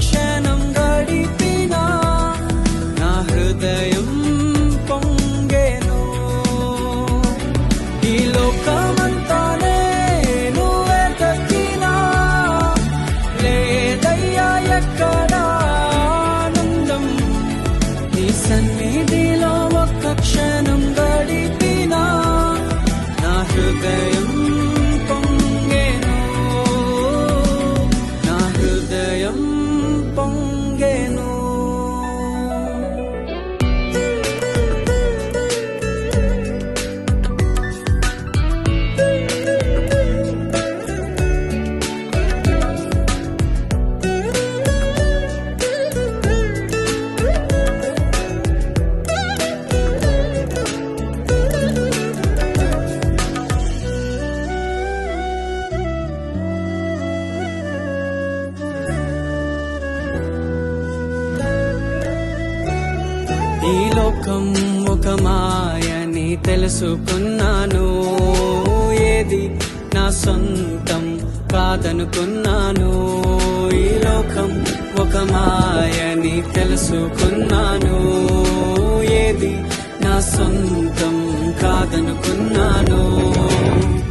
action. లోకం ఒక మాయని తెలుసుకున్నాను. ఏది నా సొంతం కాదనుకున్నాను. ఈ లోకం ఒక మాయని తెలుసుకున్నాను. ఏది నా సొంతం కాదనుకున్నాను.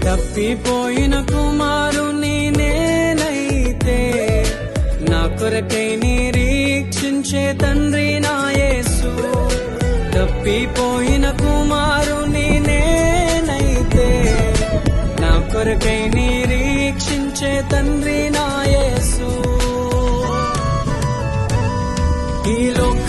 తప్పిపోయిన కుమారు కొరకై నిరీక్షించే తండ్రి నాయసు ఈ లోక